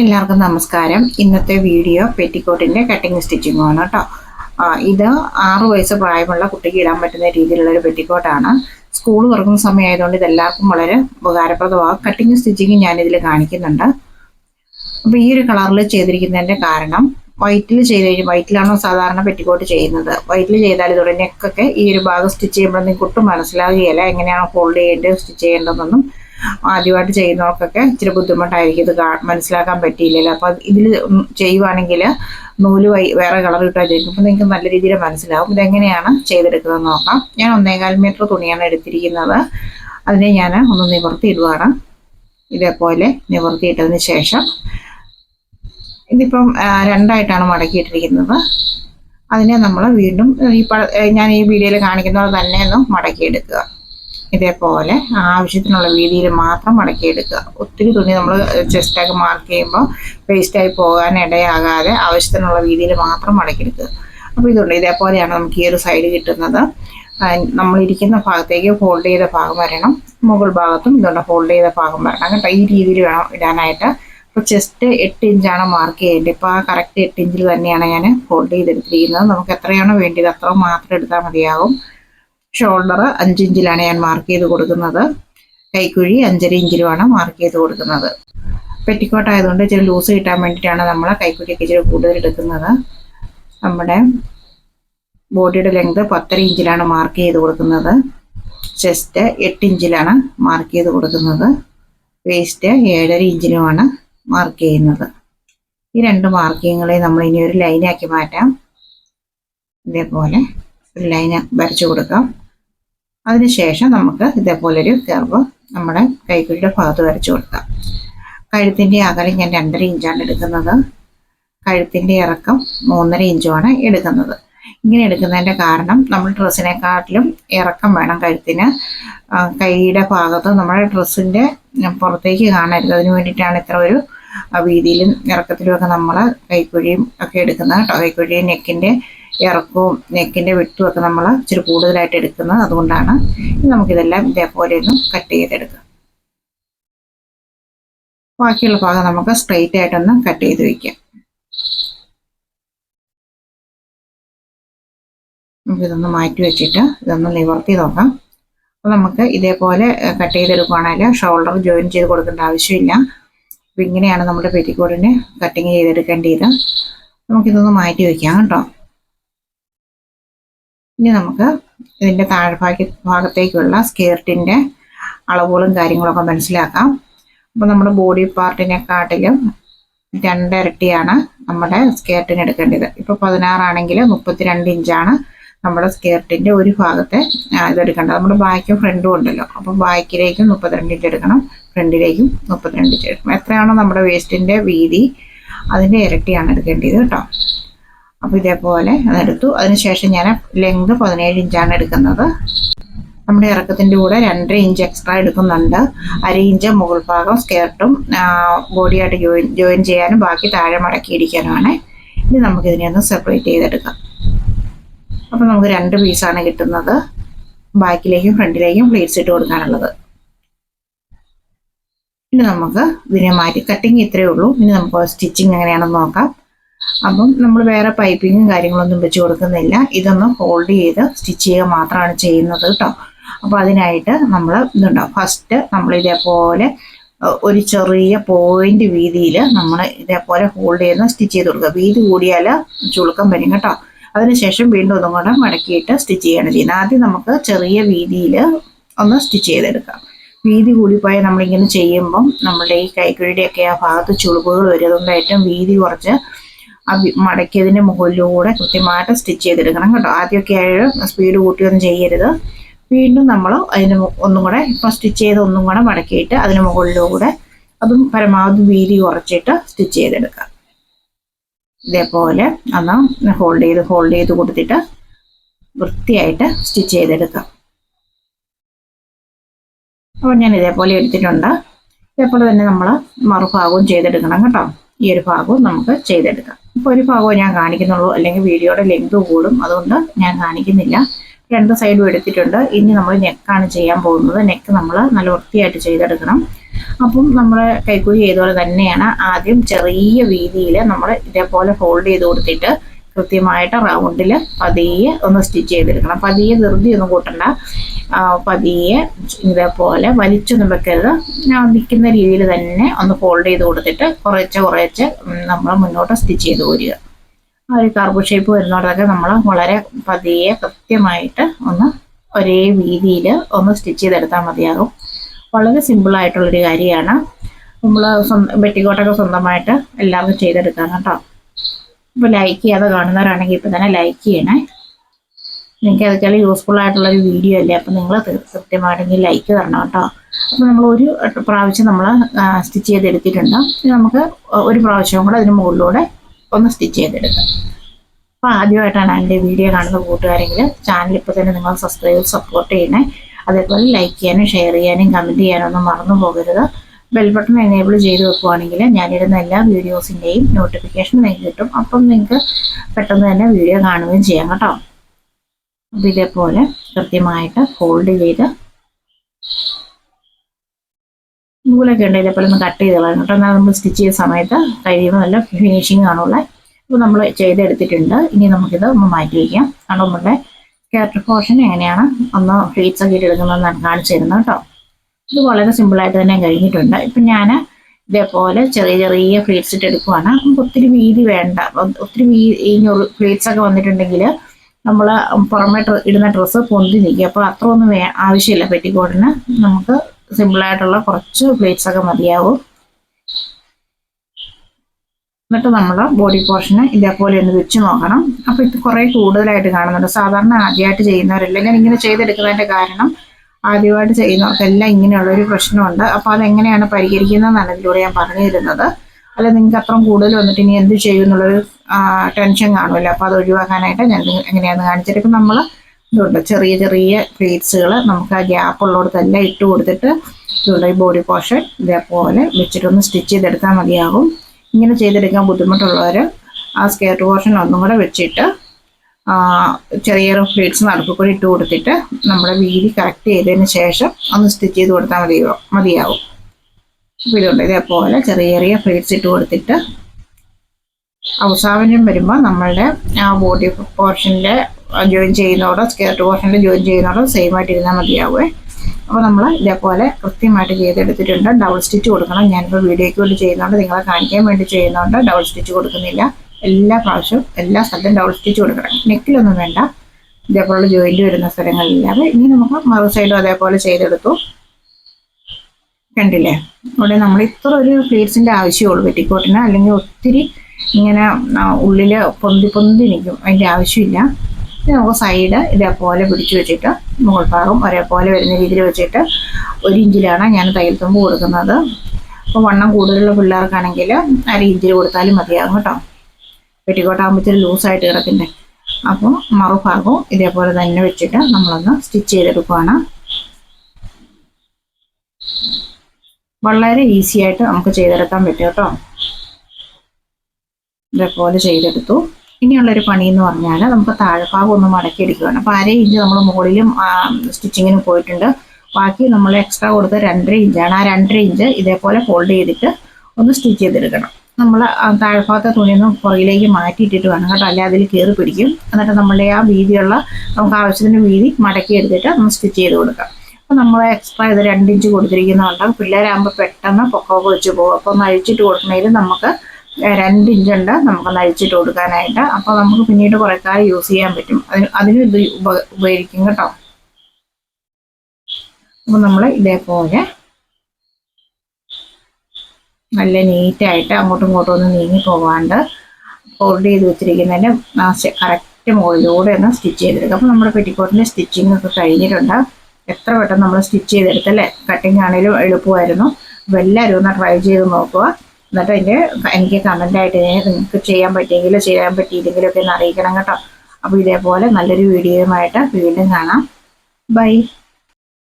എല്ലാവർക്കും നമസ്കാരം. ഇന്നത്തെ വീഡിയോ പെറ്റിക്കോട്ടിന്റെ കട്ടിങ് സ്റ്റിച്ചിങ് ആണ് കേട്ടോ. ഇത് ആറ് വയസ്സ് പ്രായമുള്ള കുട്ടിക്ക് ഇടാൻ പറ്റുന്ന രീതിയിലുള്ള ഒരു പെറ്റിക്കോട്ടാണ്. സ്കൂൾ തുറക്കുന്ന സമയമായതുകൊണ്ട് ഇതെല്ലാവർക്കും വളരെ ഉപകാരപ്രദമാകും. കട്ടിങ് സ്റ്റിച്ചിങ് ഞാനിതിൽ കാണിക്കുന്നുണ്ട്. അപ്പോൾ ഈ ഒരു കളറിൽ ചെയ്തിരിക്കുന്നതിന്റെ കാരണം വൈറ്റിൽ ചെയ്ത് കഴിഞ്ഞാൽ വൈറ്റിലാണോ സാധാരണ പെറ്റിക്കോട്ട് ചെയ്യുന്നത്? വൈറ്റിൽ ചെയ്താൽ ഇതോടെ നെക്കൊക്കെ ഈ ഒരു ഭാഗം സ്റ്റിച്ച് ചെയ്യുമ്പോഴൊന്നും കുട്ടും മനസ്സിലാകുകയല്ല എങ്ങനെയാണ് ഫോൾഡ് ചെയ്യേണ്ടത് സ്റ്റിച്ച് ചെയ്യേണ്ടതെന്നൊന്നും ആദ്യമായിട്ട് ചെയ്യുന്നവർക്കൊക്കെ ഇച്ചിരി ബുദ്ധിമുട്ടായിരിക്കും. ഇത് മനസ്സിലാക്കാൻ പറ്റിയില്ലല്ലോ. അപ്പോൾ ഇതിൽ ചെയ്യുവാണെങ്കിൽ നൂൽ വൈ വേറെ കളർ ഇട്ടായിരിക്കും അപ്പോൾ നിങ്ങൾക്ക് നല്ല രീതിയിൽ മനസ്സിലാവും. ഇതെങ്ങനെയാണ് ചെയ്തെടുക്കുന്നത് നോക്കാം. ഞാൻ ഒന്നേകാൽ മീറ്റർ തുണിയാണ് എടുത്തിരിക്കുന്നത്. അതിനെ ഞാൻ ഒന്ന് നിവർത്തിയിടുവാണ്. ഇതേപോലെ നിവർത്തിയിട്ടതിന് ശേഷം ഇതിപ്പം രണ്ടായിട്ടാണ് മടക്കിയിട്ടിരിക്കുന്നത്. അതിനെ നമ്മൾ വീണ്ടും ഈ ഞാൻ ഈ വീഡിയോയിൽ കാണിക്കുന്ന പോലെ തന്നെ ഒന്ന് മടക്കിയെടുക്കുക. ഇതേപോലെ ആവശ്യത്തിനുള്ള വീതിയിൽ മാത്രം മടക്കിയെടുക്കുക ഒത്തിരി തുണി നമ്മൾ ചെസ്റ്റാക്കി മാർക്ക് ചെയ്യുമ്പോൾ വേസ്റ്റായി പോകാൻ ഇടയാകാതെ ആവശ്യത്തിനുള്ള വീതിയിൽ മാത്രം മടക്കിയെടുക്കുക അപ്പോൾ ഇതുണ്ട്. ഇതേപോലെയാണ് നമുക്ക് ഈ ഒരു സൈഡ് കിട്ടുന്നത്. നമ്മളിരിക്കുന്ന ഭാഗത്തേക്ക് ഫോൾഡ് ചെയ്ത ഭാഗം വരണം. മുകൾ ഭാഗത്തും ഇതുണ്ട് ഫോൾഡ് ചെയ്ത ഭാഗം വരണം. കേട്ടോ ഈ രീതിയിൽ വേണം ഇടാനായിട്ട്. അപ്പോൾ ചെസ്റ്റ് എട്ട് ഇഞ്ചാണ് മാർക്ക് ചെയ്യേണ്ടത്. ഇപ്പോൾ ആ കറക്റ്റ് എട്ട് ഇഞ്ചിൽ തന്നെയാണ് ഞാൻ ഫോൾഡ് ചെയ്തെടുത്തിരിക്കുന്നത്. നമുക്ക് എത്രയാണോ വേണ്ടത് അത്ര മാത്രം എടുത്താൽ മതിയാകും. ഷോൾഡർ അഞ്ച് ഇഞ്ചിലാണ് ഞാൻ മാർക്ക് ചെയ്ത് കൊടുക്കുന്നത്. കൈക്കുഴി അഞ്ചര ഇഞ്ചിലുമാണ് മാർക്ക് ചെയ്ത് കൊടുക്കുന്നത്. പെറ്റിക്കോട്ട് ആയതുകൊണ്ട് ഇച്ചിരി ലൂസ് കിട്ടാൻ വേണ്ടിയിട്ടാണ് നമ്മൾ കൈക്കുഴിയൊക്കെ ഇച്ചിരി കൂടുതൽ എടുക്കുന്നത്. നമ്മുടെ ബോഡിയുടെ ലെങ്ത് പത്തര ഇഞ്ചിലാണ് മാർക്ക് ചെയ്ത് കൊടുക്കുന്നത്. ചെസ്റ്റ് എട്ട് ഇഞ്ചിലാണ് മാർക്ക് ചെയ്ത് കൊടുക്കുന്നത്. വേസ്റ്റ് ഏഴര ഇഞ്ചിലുമാണ് മാർക്ക് ചെയ്യുന്നത്. ഈ രണ്ട് മാർക്കിങ്ങുകളെ നമ്മൾ ഇനി ഒരു ലൈനാക്കി മാറ്റാം. ഇതേപോലെ ഒരു ലൈൻ വരച്ചു കൊടുക്കാം. അതിനുശേഷം നമുക്ക് ഇതേപോലെ ഒരു കർവ് നമ്മുടെ കൈക്കുഴിയുടെ ഭാഗത്ത് വരച്ചു കൊടുക്കാം. കഴുത്തിന്റെ അകലം ഞാൻ രണ്ടര ഇഞ്ചാണ് എടുക്കുന്നത്. കഴുത്തിന്റെ ഇറക്കം മൂന്നര ഇഞ്ചുമാണ് എടുക്കുന്നത്. ഇങ്ങനെ എടുക്കുന്നതിന്റെ കാരണം നമ്മൾ ഡ്രസ്സിനെക്കാട്ടിലും ഇറക്കം വേണം കഴുത്തിന്. കൈയുടെ ഭാഗത്ത് നമ്മുടെ ഡ്രസ്സിന്റെ പുറത്തേക്ക് കാണരുത്. അതിന് വേണ്ടിയിട്ടാണ് ഇത്ര ഒരു വീതിയിലും ഇറക്കത്തിലും ഒക്കെ നമ്മൾ കൈക്കുഴിയും ഒക്കെ എടുക്കുന്നത് കേട്ടോ. കൈക്കുഴിയും നെക്കിന്റെ ഇറക്കവും നെക്കിന്റെ വെട്ടുമൊക്കെ നമ്മൾ ഇച്ചിരി കൂടുതലായിട്ട് എടുക്കുന്നത് അതുകൊണ്ടാണ് നമുക്കിതെല്ലാം ഇതേപോലെ ഒന്ന് കട്ട് ചെയ്തെടുക്കാം. ബാക്കിയുള്ള ഭാഗം നമുക്ക് സ്ട്രെയിറ്റ് ആയിട്ടൊന്ന് കട്ട് ചെയ്ത് വയ്ക്കാം നമുക്കിതൊന്ന് മാറ്റി വെച്ചിട്ട് ഇതൊന്ന് നിവർത്തി നോക്കാം. അപ്പോൾ നമുക്ക് ഇതേപോലെ കട്ട് ചെയ്തെടുക്കുകയാണെങ്കിൽ ഷോൾഡർ ജോയിൻ ചെയ്ത് കൊടുക്കേണ്ട ആവശ്യമില്ല. അപ്പോൾ ഇങ്ങനെയാണ് നമ്മുടെ പെറ്റിക്കോട്ടിന് കട്ടിങ് ചെയ്തെടുക്കേണ്ടത്. നമുക്കിതൊന്ന് മാറ്റി വയ്ക്കാം കേട്ടോ. ഇനി നമുക്ക് ഇതിന്റെ താഴ്ഭാഗ്യ ഭാഗത്തേക്കുള്ള സ്കേർട്ടിന്റെ അളവുകളും കാര്യങ്ങളൊക്കെ മനസ്സിലാക്കാം. അപ്പോൾ നമ്മുടെ ബോഡി പാർട്ടിനെക്കാട്ടിലും രണ്ടിരട്ടിയാണ് നമ്മുടെ സ്കേർട്ടിന് എടുക്കേണ്ടത്. ഇപ്പോൾ പതിനാറാണെങ്കിൽ മുപ്പത്തിരണ്ട് ഇഞ്ചാണ് നമ്മുടെ സ്കേർട്ടിന്റെ ഒരു ഭാഗത്തെ ഇതെടുക്കേണ്ടത് നമ്മുടെ ബാക്കും ഫ്രണ്ടും ഉണ്ടല്ലോ. അപ്പോൾ ബാക്കിലേക്കും മുപ്പത്തിരണ്ട് ഇഞ്ച് എടുക്കണം ഫ്രണ്ടിലേക്കും മുപ്പത്തിരണ്ട് ഇഞ്ച് എടുക്കണം. എത്രയാണോ നമ്മുടെ വേസ്റ്റിന്റെ വീതി അതിന്റെ ഇരട്ടിയാണ് എടുക്കേണ്ടത് കേട്ടോ. അപ്പോൾ ഇതേപോലെ അതെടുത്തു. അതിനുശേഷം ഞാൻ ലെങ്ത് പതിനേഴ് ഇഞ്ചാണ് എടുക്കുന്നത്. നമ്മുടെ ഇറക്കത്തിന്റെ കൂടെ രണ്ടര ഇഞ്ച് എക്സ്ട്രാ എടുക്കുന്നുണ്ട്. അര ഇഞ്ച് മുകൾ ഭാഗം സ്കേർട്ടും ബോഡിയായിട്ട് ജോയിൻ ജോയിൻ ചെയ്യാനും ബാക്കി താഴെ മടക്കി മടക്കിയിരിക്കാനുമാണ്. ഇനി നമുക്കിതിനെ ഒന്ന് സെപ്പറേറ്റ് ചെയ്തെടുക്കാം. അപ്പോൾ നമുക്ക് രണ്ട് പീസാണ് കിട്ടുന്നത്. ബാക്കിലേക്കും ഫ്രണ്ടിലേക്കും പ്ലേറ്റ്സ് ഇട്ട് കൊടുക്കാനുള്ളത്. ഇനി നമുക്ക് ഇതിനെ മാറ്റി കട്ടിങ് ഇത്രയേ ഉള്ളൂ. ഇനി നമുക്ക് സ്റ്റിച്ചിങ് എങ്ങനെയാണെന്ന് നോക്കാം. അപ്പം നമ്മൾ വേറെ പൈപ്പിങ്ങും കാര്യങ്ങളൊന്നും വെച്ച് കൊടുക്കുന്നില്ല. ഇതൊന്ന് ഹോൾഡ് ചെയ്ത് സ്റ്റിച്ച് ചെയ്യുക മാത്രമാണ് ചെയ്യുന്നത് കേട്ടോ. അപ്പോൾ അതിനായിട്ട് നമ്മൾ ഇതുണ്ടാവും. ഫസ്റ്റ് നമ്മൾ ഇതേപോലെ ഒരു ചെറിയ പോയിന്റ് വീതിയിൽ നമ്മൾ ഇതേപോലെ ഹോൾഡ് ചെയ്യുന്ന സ്റ്റിച്ച് ചെയ്ത് കൊടുക്കുക. വീതി കൂടിയാൽ ചുളുക്കം വരും കേട്ടോ. അതിനുശേഷം വീണ്ടും ഒന്നും കൂടെ മടക്കിയിട്ട് സ്റ്റിച്ച് ചെയ്യാണ് ചെയ്യുന്നത്. ആദ്യം നമുക്ക് ചെറിയ വീതിയിൽ ഒന്ന് സ്റ്റിച്ച് ചെയ്തെടുക്കാം. വീതി കൂടിപ്പോയാൽ നമ്മളിങ്ങനെ ചെയ്യുമ്പം നമ്മുടെ ഈ കൈക്കുഴിയുടെയൊക്കെ ആ ഭാഗത്ത് ചുളുക്കുകൾ വരും. അതുകൊണ്ട് ഏറ്റവും വീതി കുറച്ച് ആ മടക്കിയതിന്റെ മുകളിലൂടെ കൃത്യമായിട്ട് സ്റ്റിച്ച് ചെയ്തെടുക്കണം കേട്ടോ. ആദ്യമൊക്കെ ആയാലും സ്പീഡ് കൂട്ടിയൊന്നും ചെയ്യരുത്. വീണ്ടും നമ്മൾ അതിന് ഒന്നും കൂടെ ഇപ്പം സ്റ്റിച്ച് ചെയ്ത് ഒന്നും കൂടെ മടക്കിയിട്ട് അതിന് മുകളിലൂടെ അതും പരമാവധി വീതി കുറച്ചിട്ട് സ്റ്റിച്ച് ചെയ്തെടുക്കുക. ഇതേപോലെ അന്ന് ഹോൾഡ് ചെയ്ത് ഹോൾഡ് ചെയ്ത് കൊടുത്തിട്ട് വൃത്തിയായിട്ട് സ്റ്റിച്ച് ചെയ്തെടുക്കാം അപ്പോൾ ഞാൻ ഇതേപോലെ എടുത്തിട്ടുണ്ട്. ഇതേപോലെ തന്നെ നമ്മൾ മറുഭാഗവും ചെയ്തെടുക്കണം കേട്ടോ. ഈ ഒരു ഭാഗവും നമുക്ക് ചെയ്തെടുക്കാം. ഒരു ഭാഗവും ഞാൻ കാണിക്കുന്നുള്ളൂ. അല്ലെങ്കിൽ വീഡിയോയുടെ ലെങ്ത് കൂടും. അതുകൊണ്ട് ഞാൻ കാണിക്കുന്നില്ല. രണ്ട് സൈഡും എടുത്തിട്ടുണ്ട്. ഇനി നമ്മൾ നെക്കാണ് ചെയ്യാൻ പോകുന്നത്. നെക്ക് നമ്മൾ നല്ല വൃത്തിയായിട്ട് ചെയ്തെടുക്കണം. അപ്പം നമ്മൾ കൈക്കൂലി ചെയ്തപോലെ തന്നെയാണ് ആദ്യം ചെറിയ വീതിയിൽ നമ്മൾ ഇതേപോലെ ഫോൾഡ് ചെയ്ത് കൊടുത്തിട്ട് കൃത്യമായിട്ട് റൗണ്ടിൽ പതിയെ ഒന്ന് സ്റ്റിച്ച് ചെയ്തെടുക്കണം. പതിയെ ധൃതി ഒന്നും കൂട്ടണ്ട. പതിയെ ഇതേപോലെ വലിച്ചൊന്നും വെക്കരുത്. നിൽക്കുന്ന രീതിയിൽ തന്നെ ഒന്ന് ഫോൾഡ് ചെയ്ത് കൊടുത്തിട്ട് കുറേച്ച് കുറേച്ച് നമ്മൾ മുന്നോട്ട് സ്റ്റിച്ച് ചെയ്ത് പോരുക ആ ഒരു കാർബോ ഷേപ്പ് വരുന്നോടൊക്കെ നമ്മൾ വളരെ പതിയെ കൃത്യമായിട്ട് ഒന്ന് ഒരേ രീതിയിൽ ഒന്ന് സ്റ്റിച്ച് ചെയ്തെടുത്താൽ മതിയാകും. വളരെ സിമ്പിളായിട്ടുള്ളൊരു കാര്യമാണ്. നമ്മൾ സ്വന്തം വെട്ടിക്കോട്ടൊക്കെ സ്വന്തമായിട്ട് എല്ലാവർക്കും ചെയ്തെടുക്കാം കേട്ടോ. ഇപ്പോൾ ലൈക്ക് ചെയ്യാതെ കാണുന്നവരാണെങ്കിൽ ഇപ്പം തന്നെ ലൈക്ക് ചെയ്യണേ. നിങ്ങൾക്ക് അതൊക്കെ യൂസ്ഫുൾ ആയിട്ടുള്ള ഒരു വീഡിയോ അല്ലേ? അപ്പം നിങ്ങൾ കൃത്യമായിട്ടെങ്കിൽ ലൈക്ക് തരണം കേട്ടോ. അപ്പോൾ നമ്മൾ ഒരു പ്രാവശ്യം നമ്മൾ സ്റ്റിച്ച് ചെയ്തെടുത്തിട്ടുണ്ട്. നമുക്ക് ഒരു പ്രാവശ്യവും കൂടെ അതിന് മുകളിലൂടെ ഒന്ന് സ്റ്റിച്ച് ചെയ്തെടുക്കാം. അപ്പോൾ ആദ്യമായിട്ടാണ് എന്റെ വീഡിയോ കാണുന്ന കൂട്ടുകാരെങ്കിൽ ചാനൽ ഇപ്പോൾ തന്നെ നിങ്ങൾ സബ്സ്ക്രൈബ് സപ്പോർട്ട് ചെയ്യണേ. അതേപോലെ ലൈക്ക് ചെയ്യാനും ഷെയർ ചെയ്യാനും കമന്റ് ചെയ്യാനും ഒന്നും മറന്നു പോകരുത്. ബെൽ ബട്ടൺ എനേബിൾ ചെയ്ത് വെക്കുവാണെങ്കിൽ ഞാനിടുന്ന എല്ലാ വീഡിയോസിന്റെയും നോട്ടിഫിക്കേഷൻ നിങ്ങൾക്ക് കിട്ടും. അപ്പം നിങ്ങൾക്ക് പെട്ടെന്ന് തന്നെ വീഡിയോ കാണുകയും ചെയ്യാം കേട്ടോ. ഇതേപോലെ കൃത്യമായിട്ട് ഫോൾഡ് ചെയ്ത് നൂലൊക്കെ ഉണ്ട്. ഇതേപോലെ ഒന്ന് കട്ട് ചെയ്ത് കളയണം കേട്ടോ. എന്നാൽ നമ്മൾ സ്റ്റിച്ച് ചെയ്ത സമയത്ത് കഴിയുമ്പോൾ നല്ല ഫിനിഷിങ് ആണുള്ളത് അപ്പോൾ നമ്മൾ ചെയ്തെടുത്തിട്ടുണ്ട്. ഇനി നമുക്കിത് ഒന്ന് മാറ്റി വയ്ക്കാം. കാരണം നമ്മുടെ ക്യാരക്ടർ പോർഷൻ എങ്ങനെയാണ്? ഒന്ന് ഫ്ലീറ്റ്സ് ഒക്കെ ഇട്ടെടുക്കുന്നതെന്നാണ് കാണിച്ചു തരുന്നത് കേട്ടോ. ഇത് വളരെ സിമ്പിളായിട്ട് തന്നെ കഴിഞ്ഞിട്ടുണ്ട്. ഇപ്പം ഞാൻ ഇതേപോലെ ചെറിയ ചെറിയ ഫ്ലീറ്റ്സ് ഇട്ടെടുക്കുവാണ് നമുക്ക് ഒത്തിരി വീതി വേണ്ട. ഒത്തിരി വീതി ഈ ഫ്ലീറ്റ്സ് ഒക്കെ വന്നിട്ടുണ്ടെങ്കിൽ നമ്മൾ പുറമെ ഇടുന്ന ഡ്രസ്സ് പൊന്തി നിൽക്കും. അപ്പോൾ അത്ര ഒന്നും വേ ആവശ്യമില്ല പെറ്റിക്കോട്ടിന്. നമുക്ക് സിമ്പിളായിട്ടുള്ള കുറച്ച് പ്ലേറ്റ്സ് ഒക്കെ മതിയാവും. എന്നിട്ട് നമ്മൾ ബോഡി പോർഷന് ഇതേപോലെ ഒന്ന് വെച്ച് നോക്കണം. അപ്പോൾ ഇത് കുറേ കൂടുതലായിട്ട് കാണുന്നുണ്ട്. സാധാരണ ആദ്യമായിട്ട് ചെയ്യുന്നവരല്ല? ഞാൻ ഇങ്ങനെ ചെയ്തെടുക്കുന്നതിന്റെ കാരണം ആദ്യമായിട്ട് ചെയ്യുന്നവർക്കെല്ലാം ഇങ്ങനെയുള്ളൊരു പ്രശ്നമുണ്ട്. അപ്പോൾ അതെങ്ങനെയാണ് പരിഹരിക്കുന്നത് ഇതിലൂടെ ഞാൻ പറഞ്ഞു തരുന്നത് അല്ല നിങ്ങൾക്ക് അത്രയും കൂടുതൽ വന്നിട്ട് ഇനി എന്ത് ചെയ്യും എന്നുള്ളൊരു ടെൻഷൻ കാണുമല്ലോ. അപ്പോൾ അത് ഒഴിവാക്കാനായിട്ട് ഞാൻ എങ്ങനെയാണെന്ന് കാണിച്ചിട്ട് ഇപ്പം നമ്മൾ ഇതുണ്ട്. ചെറിയ ചെറിയ പ്ലേറ്റ്സുകൾ നമുക്ക് ആ ഗ്യാപ്പ് ഉള്ളിടത്തെല്ലാം ഇട്ട് കൊടുത്തിട്ട് ഇതുണ്ട്. ഈ ബോഡി പോർഷൻ ഇതേപോലെ വെച്ചിട്ടൊന്ന് സ്റ്റിച്ച് ചെയ്തെടുത്താൽ മതിയാകും ഇങ്ങനെ ചെയ്തെടുക്കാൻ ബുദ്ധിമുട്ടുള്ളവർ ആ സ്കേർട്ട് പോർഷൻ ഒന്നും കൂടെ വെച്ചിട്ട് ചെറിയ പ്ലേറ്റ്സ് കൂടി ഇട്ട് കൊടുത്തിട്ട് നമ്മുടെ വീതി കറക്റ്റ് ചെയ്തതിന് ശേഷം ഒന്ന് സ്റ്റിച്ച് ചെയ്ത് കൊടുത്താൽ മതിയോ മതിയാവും. ഇതുണ്ട് ഇതേപോലെ ചെറിയ ചെറിയ പ്ലേറ്റ്സ് ഇട്ട് കൊടുത്തിട്ട് അവസാനം വരുമ്പോൾ നമ്മളുടെ ആ ബോഡി പോർഷനിൽ ജോയിൻ ചെയ്യുന്നതോടെ സ്കേർട്ട് പോർഷനിൽ ജോയിൻ ചെയ്യുന്നതോടെ സെയിം ആയിട്ട് ഇരുന്നാൽ മതിയാവേ. അപ്പോൾ നമ്മൾ ഇതേപോലെ കൃത്യമായിട്ട് ചെയ്തെടുത്തിട്ടുണ്ട്. ഡബിൾ സ്റ്റിച്ച് കൊടുക്കണം. ഞാനിപ്പോൾ വീഡിയോയ്ക്ക് വേണ്ടി ചെയ്യുന്നതുകൊണ്ട് നിങ്ങളെ കാണിക്കാൻ വേണ്ടി ചെയ്യുന്നതുകൊണ്ട് ഡബിൾ സ്റ്റിച്ച് കൊടുക്കുന്നില്ല. എല്ലാ പ്രാവശ്യവും എല്ലാ സ്ഥലത്തും ഡബിൾ സ്റ്റിച്ച് കൊടുക്കണം. നെക്കിലൊന്നും വേണ്ട. ഇതേപോലുള്ള ജോയിന്റ് വരുന്ന സ്ഥലങ്ങളില്ലാതെ. ഇനി നമുക്ക് മറു സൈഡും അതേപോലെ ചെയ്തെടുത്തു. കണ്ടില്ലേ? അവിടെ നമ്മൾ ഇത്ര ഒരു പ്ലേറ്റ്സിന്റെ ആവശ്യമുള്ളൂ പെറ്റിക്കോട്ടിന് അല്ലെങ്കിൽ ഒത്തിരി ഇങ്ങനെ ഉള്ളിൽ പൊന്തി പൊന്തി നിൽക്കും. അതിന്റെ ആവശ്യമില്ല. നമുക്ക് സൈഡ് ഇതേപോലെ പിടിച്ചു വെച്ചിട്ട് മുകൾ ഭാഗം ഒരേപോലെ വരുന്ന രീതിയിൽ വെച്ചിട്ട് ഒരു ഇഞ്ചിലാണ് ഞാൻ തയ്യൽ തുമ്പ് കൊടുക്കുന്നത്. അപ്പോൾ വണ്ണം കൂടുതലുള്ള പിള്ളേർക്കാണെങ്കിൽ അര ഇഞ്ചിൽ കൊടുത്താലും മതിയാകും കേട്ടോ. പെറ്റിക്കോട്ടാകുമ്പോൾ ഇച്ചിരി ലൂസായിട്ട് കിടക്കണ്ടേ? അപ്പോൾ മറുഭാഗവും ഇതേപോലെ തന്നെ വെച്ചിട്ട് നമ്മളൊന്ന് സ്റ്റിച്ച് ചെയ്തെടുക്കുകയാണ് വളരെ ഈസി ആയിട്ട് നമുക്ക് ചെയ്തെടുക്കാൻ പറ്റും കേട്ടോ. ഇതേപോലെ ചെയ്തെടുത്തു. ഇനിയുള്ളൊരു പണി എന്ന് പറഞ്ഞാൽ നമുക്ക് താഴെഭാഗം ഒന്ന് മടക്കി എടുക്കുകയാണ് അപ്പോൾ അര ഇഞ്ച് നമ്മൾ മുകളിലും സ്റ്റിച്ചിങ്ങിനും പോയിട്ടുണ്ട്. ബാക്കി നമ്മൾ എക്സ്ട്രാ കൊടുത്ത രണ്ടര ഇഞ്ചാണ് ആ രണ്ടര ഇഞ്ച് ഇതേപോലെ ഫോൾഡ് ചെയ്തിട്ട് ഒന്ന് സ്റ്റിച്ച് ചെയ്തെടുക്കണം. നമ്മൾ താഴ്ഭാഗത്തെ തുണിയൊന്നും പുറകിലേക്ക് മാറ്റിയിട്ടിട്ട് വേണം കേട്ടോ. അല്ലെ അതിൽ കയറി പിടിക്കും. എന്നിട്ട് നമ്മളുടെ ആ വീതിയുള്ള നമുക്ക് ആവശ്യത്തിന് വീതി മടക്കി എടുത്തിട്ട് നമ്മൾ സ്റ്റിച്ച് ചെയ്ത് കൊടുക്കാം. അപ്പോൾ നമ്മൾ എക്സ്ട്രാ ഇത് രണ്ടിഞ്ച് കൊടുത്തിരിക്കുന്നതുകൊണ്ട് പിള്ളേരാകുമ്പോൾ പെട്ടെന്ന് പൊക്കമൊക്കെ വെച്ച് പോകും. അപ്പോൾ നഴിച്ചിട്ട് കൊടുക്കണമെങ്കിൽ നമുക്ക് രണ്ടിഞ്ചുണ്ട് നമുക്ക് നഴിച്ചിട്ട് കൊടുക്കാനായിട്ട്. അപ്പോൾ നമുക്ക് പിന്നീട് കുറേ കാലം യൂസ് ചെയ്യാൻ പറ്റും. അതിന് അതിന് ഇത് ഉപ ഉപകരിക്കും കേട്ടോ. അപ്പോൾ നമ്മൾ ഇതേപോലെ നല്ല നീറ്റായിട്ട് അങ്ങോട്ടും ഇങ്ങോട്ടും ഒന്ന് നീങ്ങി പോകാണ്ട് ഫോൾഡ് ചെയ്ത് വെച്ചിരിക്കുന്നതിന്റെ കറക്റ്റ് മുകളിലൂടെ ഒന്ന് സ്റ്റിച്ച് ചെയ്തെടുക്കുക അപ്പോൾ നമ്മുടെ പെറ്റിക്കോട്ടിന്റെ സ്റ്റിച്ചിങ് ഒക്കെ കഴിഞ്ഞിട്ടുണ്ട്. എത്ര പെട്ടെന്ന് നമ്മൾ സ്റ്റിച്ച് ചെയ്തെടുത്ത് അല്ലേ? കട്ടിങ് ആണെങ്കിലും എളുപ്പമായിരുന്നു. അപ്പോൾ എല്ലാവരും ഒന്ന് ട്രൈ ചെയ്ത് നോക്കുക. എന്നിട്ട് അതിന്റെ എനിക്ക് കമന്റായിട്ട് നിങ്ങൾക്ക് ചെയ്യാൻ പറ്റിയെങ്കിലും ചെയ്യാൻ പറ്റിയില്ലെങ്കിലും ഒക്കെ ഒന്ന് അറിയിക്കണം കേട്ടോ. അപ്പോൾ ഇതേപോലെ നല്ലൊരു വീഡിയോയുമായിട്ട് വീണ്ടും കാണാം. ബൈ